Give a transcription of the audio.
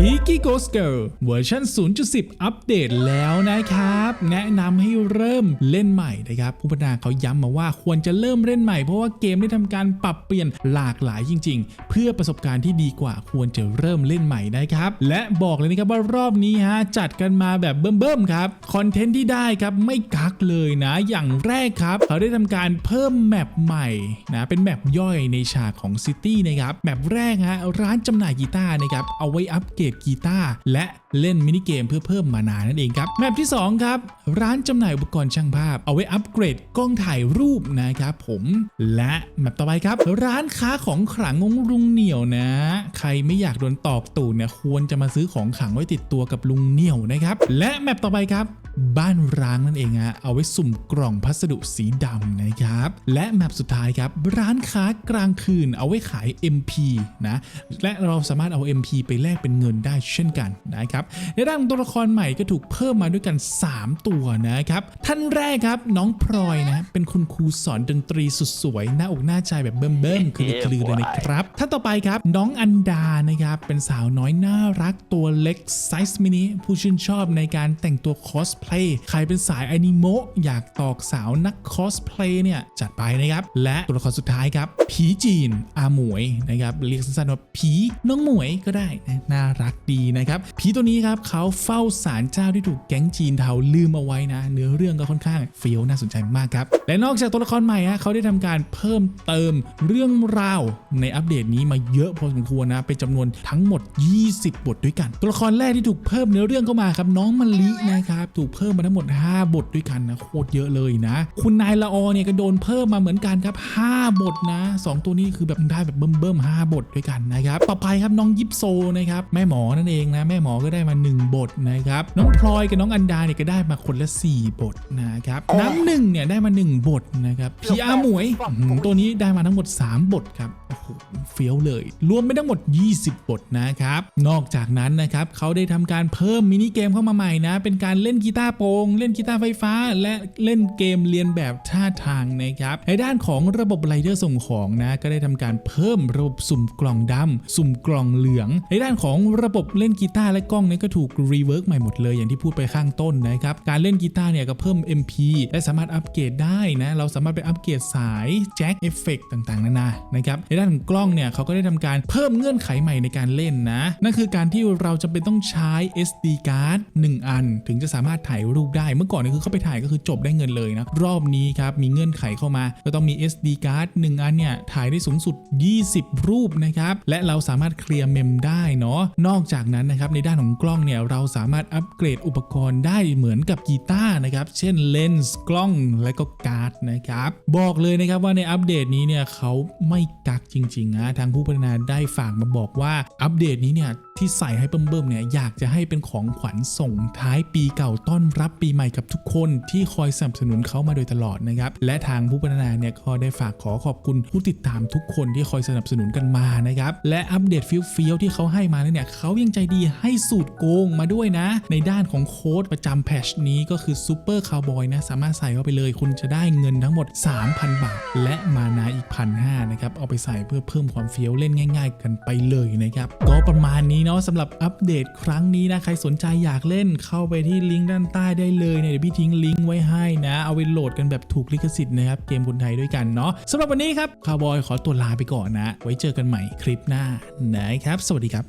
Cheeky Ghost Girl เวอร์ชัน0.10 อัปเดตแล้วนะครับ แนะนำให้เริ่มเล่นใหม่นะครับ ผู้พัฒนาเขาย้ำมาว่าควรจะเริ่มเล่นใหม่เพราะว่าเกมได้ทำการปรับเปลี่ยนหลากหลายจริง ๆ เพื่อประสบการณ์ที่ดีกว่าควรจะเริ่มเล่นใหม่นะครับ และบอกเลยนะครับว่ารอบนี้ฮะจัดกันมาแบบเบิ่มๆครับคอนเทนต์ที่ได้ครับไม่กักเลยนะ อย่างแรกครับเขาได้ทำการเพิ่มแมปใหม่นะเป็นแมปย่อยในฉากของซิตี้นะครับแมปแรกฮะร้านจำหน่ายกีตาร์นะครับเอาไว้อัปเกรดกีตาร์และเล่นมินิเกมเพื่อเพิ่มมานานั่นเองครับแมปที่ 2 ครับ ร้านจำหน่ายอุปกรณ์ช่างภาพ เอาไว้อัปเกรดกล้องถ่ายรูปนะครับผมและแมปต่อไปครับ ร้านค้าของขลังงงลุงเหนียวนะ ใครไม่อยากโดนตอกตูดเนี่ยควรจะมาซื้อของขลังไว้ติดตัวกับลุงเหนียวนะครับและแมปต่อไปครับบ้านร้างนั่นเองฮะ เอาไว้สุ่มกล่องพัสดุสีดำนะครับ และแมปสุดท้ายครับ ร้านค้ากลางคืนเอาไว้ขาย MP นะ และเราสามารถเอา MP ไปแลกเป็นเงินได้เช่นกันนะครับในด้านของตัวละครใหม่ก็ถูกเพิ่มมาด้วยกัน 3 ตัวนะครับท่านแรกครับน้องพลอยนะเป็นคุณครูสอนดนตรีสุดสวยหน้าอกหน้าใจแบบเบิ่มเบิ่มๆคือคือเลยนะครับท่านต่อไปครับน้องอันดานะครับเป็นสาวน้อยน่ารักตัวเล็กไซส์มินิผู้ชื่นชอบในการแต่งตัวคอสเพลย์ใครเป็นสายอนิโมะอยากตอกสาวนักคอสเพลย์เนี่ยจัดไปนะครับและตัวละครสุดท้ายครับผีจีนอาหมวยนะครับเรียกสั้นๆว่าผีน้องหมวยก็ได้นะน่ารักดีนะครับผีตัวนี้ครับเขาเฝ้าศาลเจ้าที่ถูกแก๊งจีนเทาลืมเอาไว้นะ เนื้อเรื่องก็ค่อนข้างเฟี้ยวน่าสนใจมากครับ และนอกจากตัวละครใหม่ฮะเขาได้ทำการเพิ่มเติมเรื่องราวในอัปเดตนี้มาเยอะพอสมควรนะเป็นจำนวนทั้งหมด 20 บทด้วยกัน ตัวละครแรกที่ถูกเพิ่มเนื้อเรื่องเข้ามาครับน้องมะลินะครับถูกเพิ่มมาทั้งหมด 5 บทด้วยกันนะโคตรเยอะเลยนะ คุณนายละออเนี่ยก็โดนเพิ่มมาเหมือนกันครับ 5 บทนะ 2 ตัวนี้คือแบบได้แบบเบิ่มเบิ่มๆ5บทด้วยกันนะครับต่อไปครับน้องยิปโซนะครับแม่หมอนั่นเองนะแม่หมอก็ได้มา 1 บทนะครับน้องพลอยกับน้องอันดาเนี่ยก็ได้มาคนละ 4 บทนะครับน้ำหนึ่งเนี่ยได้มา 1 บทนะครับพีอาหมวยอื้อหือตัวนี้ได้มาทั้งหมด 3 บทครับโอ้โหเฟี้ยวเลย รวมไปทั้งหมด 20 บทนะครับ นอกจากนั้นนะครับเขาได้ทำการเพิ่มมินิเกมเข้ามาใหม่นะ เป็นการเล่นกีตาร์โปร่งเล่นกีตาร์ไฟฟ้า และเล่นเกมเรียนแบบท่าทางนะครับในด้านของระบบไรเดอร์ส่งของนะ ก็ได้ทำการเพิ่มระบบสุ่มกล่องดำสุ่มกล่องเหลือง ในด้านของระบบเล่นกีตาร์และกล้องเนี่ยก็ถูกรีเวิร์กใหม่หมดเลยอย่างที่พูดไปข้างต้นนะครับการเล่นกีตาร์เนี่ยก็เพิ่ม MP และสามารถอัปเกรดได้นะเราสามารถไปอัปเกรดสายแจ็คเอฟเฟกต่างๆนานานะครับในด้านของกล้องเนี่ยเขาก็ได้ทำการเพิ่มเงื่อนไขใหม่ในการเล่นนะ นั่นคือการที่เราจะเป็นต้องใช้ SD card 1 อัน ถึงจะสามารถถ่ายรูปได้ เมื่อก่อนเนี่ยคือเข้าไปถ่ายก็คือจบได้เงินเลยนะ รอบนี้ครับ มีเงื่อนไขเข้ามา ก็ต้องมี SD card 1 อันเนี่ย ถ่ายได้สูงสุด 20 รูปนะครับ และเราสามารถเคลียร์เมมได้เนาะ นอกจากนั้นนะครับ ในด้านของกล้องเนี่ย เราสามารถอัปเกรดอุปกรณ์ได้เหมือนกับกีตาร์นะครับ เช่นเลนส์ กล้อง และก็การ์ดนะครับ บอกเลยนะครับว่าในอัปเดตนี้เนี่ยเขาไม่กักจริงๆนะทางผู้พัฒนาได้ฝากมาบอกว่าอัปเดตนี้เนี่ยที่ใส่ให้เบิ่มๆเนี่ยอยากจะให้เป็นของขวัญส่งท้ายปีเก่าต้อนรับปีใหม่กับทุกคนที่คอยสนับสนุนเขามาโดยตลอดนะครับและทางผู้พัฒนาเนี่ยก็ได้ฝากขอขอบคุณผู้ติดตามทุกคนที่คอยสนับสนุนกันมานะครับและอัปเดตฟิลฟิลที่เขาให้มาเนี่ยเขายังใจดีให้สูตรโกงมาด้วยนะ ในด้านของโค้ดประจำแพชนี้ก็คือซูเปอร์คาวบอยนะสามารถใส่เข้าไปเลย คุณจะได้เงินทั้งหมด 3,000 บาท และมานาอีกพันห้านะครับเอาไปใส่เพื่อเพิ่มความเฟี้ยวเล่นง่าย ๆ กันไปเลยนะครับก็ประมาณนี้เนาะสำหรับอัปเดตครั้งนี้นะใครสนใจอยากเล่นเข้าไปที่ลิงก์ด้านใต้ได้เลยเนี่ยเดี๋ยวพี่ทิ้งลิงก์ไว้ให้นะ เอาไปโหลดกันแบบถูกลิขสิทธิ์นะครับเกมคนไทยด้วยกันเนาะสำหรับวันนี้ครับคาวบอยขอตัวลาไปก่อนนะ ไว้เจอกันใหม่คลิปหน้านะครับ สวัสดีครับ